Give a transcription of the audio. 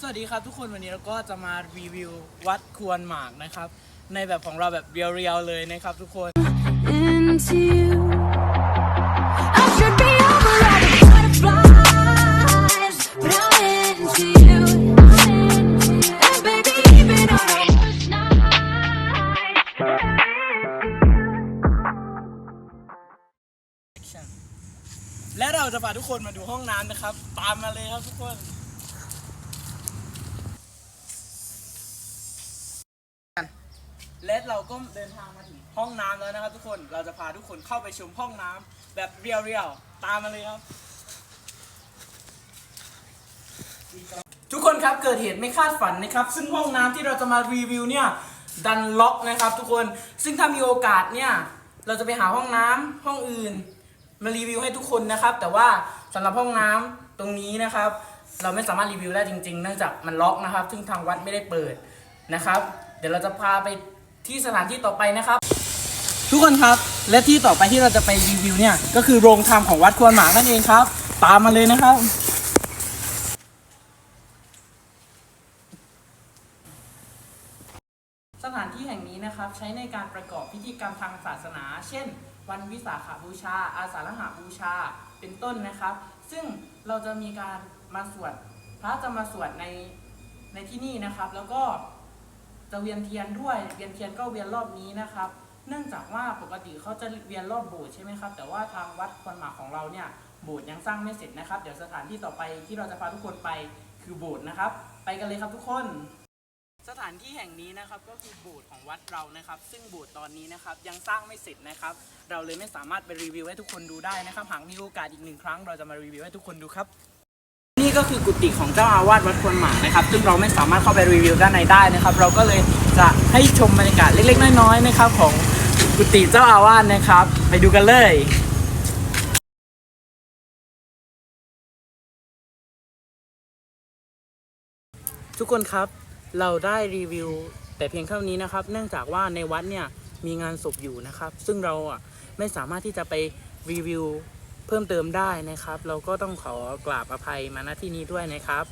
สวัสดีครับทุกคนวันนี้เราก็จะมารีวิววัดควรหมากนะครับ ในแบบของเราแบบเรียวๆเลยนะครับทุกคน into you. I should be over all the butterflies, but I'm into you. And baby, even on our worst night. และเราจะพาทุกคนมาดูห้องน้ำนะครับ ตามมาเลยครับทุกคน และเราก็เดินทางมาถึงห้องน้ำแล้วนะครับ ทุกคน เราจะพาทุกคนเข้าไปชมห้องน้ำแบบเรียวๆ ตามมาเลยครับ ทุกคนครับเกิดเหตุไม่คาดฝันนะครับ ซึ่งห้องน้ำที่เราจะมารีวิวเนี่ยดันล็อกนะครับ ทุกคน ซึ่งถ้ามีโอกาสเนี่ยเราจะไปหาห้องน้ำห้องอื่น มารีวิวให้ทุกคนนะครับ แต่ว่าสำหรับห้องน้ำตรงนี้นะครับ เราไม่สามารถรีวิวได้จริงๆ เนื่องจากมันล็อกนะครับ ซึ่งทางวัดไม่ได้เปิดนะครับ เดี๋ยวเราจะพาไป ที่สถานที่ต่อไปนะครับ ทุกคนครับและที่ต่อไปที่เราจะไปรีวิวเนี่ยก็คือโรงธรรมของวัดควรหมากนั่นเองครับ ตามมาเลยนะครับ สถานที่แห่งนี้นะครับใช้ในการประกอบพิธีกรรมทางศาสนา เช่น วันวิสาขบูชา อาสาฬหาบูชาเป็นต้นนะครับ ซึ่งเราจะมีการมาสวดพระจะมาสวดในในที่นี่นะครับ แล้วก็ จะเวียนเทียนด้วย เวียนเทียนก็เวียนรอบนี้นะครับ เนื่องจากว่าปกติเขาจะเวียนรอบโบสถ์ใช่ไหมครับ แต่ว่าทางวัดควนหมากของเราเนี่ยโบสถ์ยังสร้างไม่เสร็จนะครับ เดี๋ยวสถานที่ต่อไปที่เราจะพาทุกคนไปคือโบสถ์นะครับ ไปกันเลยครับทุกคน สถานที่แห่งนี้นะครับก็คือโบสถ์ของวัดเรานะครับ ซึ่งโบสถ์ตอนนี้นะครับยังสร้างไม่เสร็จนะครับ เราเลยไม่สามารถไปรีวิวให้ทุกคนดูได้นะครับ หากมีโอกาสอีกหนึ่งครั้ง เราจะมารีวิวให้ทุกคนดูครับ ก็คือกุฏิของเจ้าอาวาสวัดควรหมากนะครับ ซึ่งเราไม่สามารถเข้าไปรีวิวด้านในได้นะครับ เราก็เลยจะให้ชมบรรยากาศเล็กๆ น้อยๆนะครับของกุฏิเจ้าอาวาสนะครับ ไปดูกันเลยทุกคนครับเราได้รีวิวแต่เพียงเท่านี้นะครับ เนื่องจากว่าในวัดเนี่ยมีงานศพอยู่นะครับ ซึ่งเราอะไม่สามารถที่จะไปรีวิว เพิ่มเติมได้นะครับ เราก็ต้องขอกราบอภัยมาณที่นี้ด้วยนะครับ